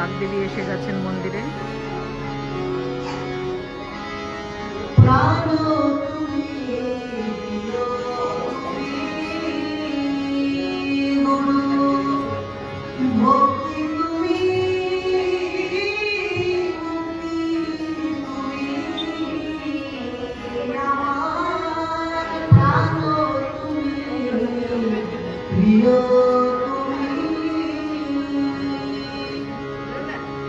বাগদেবী এসে গেছেন মন্দিরে। ভক্তি